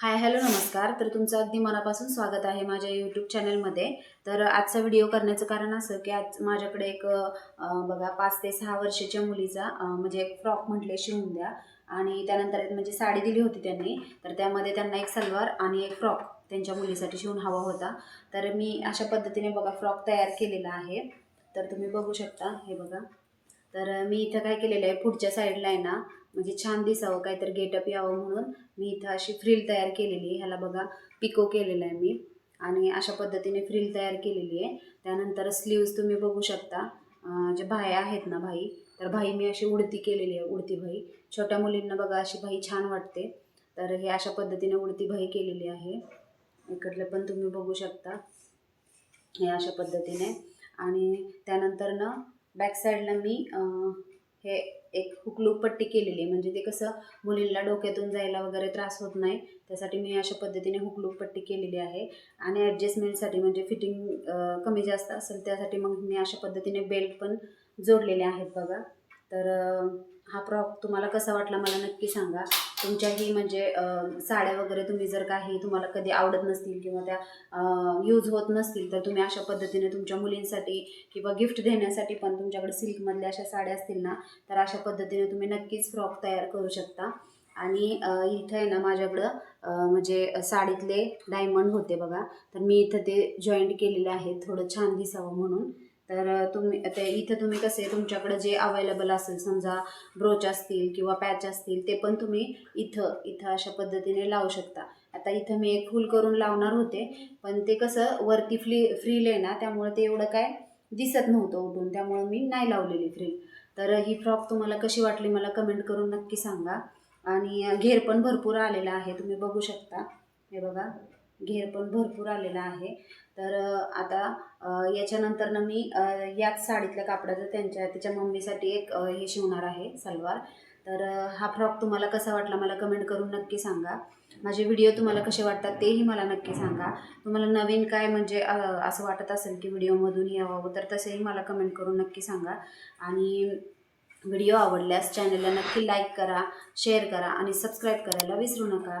Hi hello नमस्कार. तर तुमचं अगदी मनापासून स्वागत आहे माझ्या यूट्यूब चॅनलमध्ये तर आजचा व्हिडिओ करण्याचं कारण असं की आज माझ्याकडे एक बघा पाच ते सहा वर्षाच्या मुलीचा म्हणजे एक फ्रॉक म्हटले शिवून द्या. आणि त्यानंतर म्हणजे साडी दिली होती त्यांनी. तर त्यामध्ये त्यांना एक सलवार आणि एक फ्रॉक त्यांच्या मुलीसाठी शिवून हवा होता. तर मी अशा पद्धतीने बघा फ्रॉक तयार केलेला आहे. तर तुम्ही बघू शकता हे बघा. तर मी इथं काय केलेलं आहे पुढच्या साईडला आहे ना म्हणजे छान दिसावं काहीतरी गेटअप यावं म्हणून मी इथं अशी फ्रिल तयार केलेली आहे. ह्याला बघा पिको केलेला आहे मी. आणि अशा पद्धतीने फ्रिल तयार केलेली आहे. त्यानंतर स्लीव्ज तुम्ही बघू शकता. जे भाई आहेत ना भाई तर भाई मी अशी उडती केलेली आहे उडती भाई. छोट्या मुलींना बघा अशी भाई छान वाटते. तर हे अशा पद्धतीने उडती भाई केलेली आहे. इकडलं पण तुम्ही बघू शकता. हे अशा पद्धतीने. आणि त्यानंतर ना बॅक साईडला मी हे एक हुकलूक पट्टी केलेली आहे. म्हणजे ते कसं मुलींना डोक्यातून जायला वगैरे त्रास होत नाही. त्यासाठी मी अशा पद्धतीने हुकलूक पट्टी केलेली आहे. आणि ॲडजस्टमेंटसाठी म्हणजे फिटिंग कमी जास्त असेल त्यासाठी मग मी अशा पद्धतीने बेल्ट पण जोडलेले आहेत बघा. तर हा फ्रॉक तुम्हाला कसा वाटला मला नक्की सांगा. तुमच्याही म्हणजे साड्या वगैरे तुम्ही जर काही तुम्हाला कधी आवडत नसतील किंवा त्या यूज होत नसतील तर तुम्ही अशा पद्धतीने तुमच्या मुलींसाठी किंवा गिफ्ट देण्यासाठी पण तुमच्याकडे सिल्कमधल्या अशा साड्या असतील ना तर अशा पद्धतीने तुम्ही नक्कीच फ्रॉक तयार करू शकता. आणि इथं आहे ना माझ्याकडं म्हणजे साडीतले डायमंड होते बघा. तर मी इथं ते जॉईंट केलेले आहेत थोडं छान दिसावं म्हणून. तर तुम्ही ते इथं तुम्ही कसे तुमच्याकडं जे अवेलेबल असेल समजा ब्रोच असतील किंवा पॅच असतील ते पण तुम्ही इथं इथं अशा पद्धतीने लावू शकता. आता इथं मी एक फुल करून लावणार होते पण ते कसं वरती फ्री फ्रील आहे ना त्यामुळे ते एवढं काय दिसत नव्हतं उठून त्यामुळं मी नाही लावलेली फ्रील तर ही फ्रॉक तुम्हाला कशी वाटली मला कमेंट करून नक्की सांगा. आणि घेर पण भरपूर आलेला आहे तुम्ही बघू शकता. हे बघा. घेर पण भरपूर आलेला आहे. तर आता याच्यानंतरनं याच्यानंतर ना मी याच साडीतल्या कापडाचं त्यांच्या त्याच्या मम्मीसाठी एक हे शिवणार आहे सलवार. तर हा फ्रॉक तुम्हाला कसा वाटला मला कमेंट करून नक्की सांगा. माझे व्हिडिओ तुम्हाला कसे वाटतात तेही मला नक्की सांगा. तुम्हाला नवीन काय म्हणजे असं वाटत असेल की व्हिडिओमधून यावं तर तसेही मला कमेंट करून नक्की सांगा. आणि व्हिडिओ आवडल्यास चॅनलला नक्की लाईक करा शेअर करा आणि सबस्क्राईब करायला विसरू नका.